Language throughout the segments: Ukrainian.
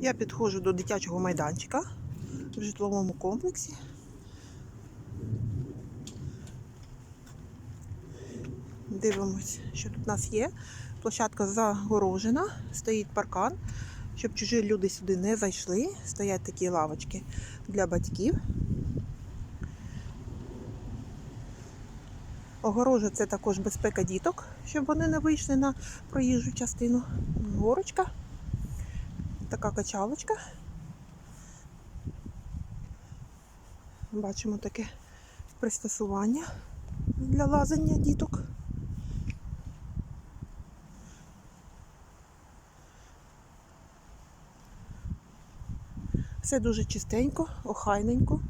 Я підходжу до дитячого майданчика в житловому комплексі. Дивимось, що тут у нас є. Площадка загорожена, стоїть паркан, щоб чужі люди сюди не зайшли. Стоять такі лавочки для батьків. Огорожа це також безпека діток, щоб вони не вийшли на проїжджу частину. Горочка, така качалочка. Бачимо таке пристосування для лазання діток. Все дуже чистенько, охайненько.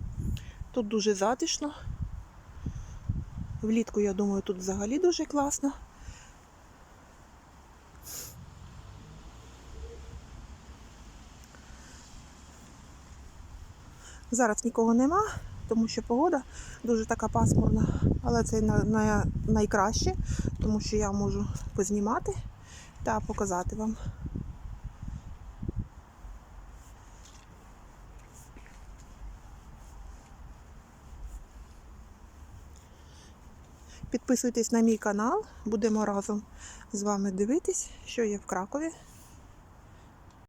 Тут дуже затишно. Влітку, я думаю, тут взагалі дуже класно. Зараз нікого нема, тому що погода дуже така пасмурна, але це на, на, найкраще, тому що я можу познімати та показати вам. Підписуйтесь на мій канал, будемо разом з вами дивитись, що є в Кракові.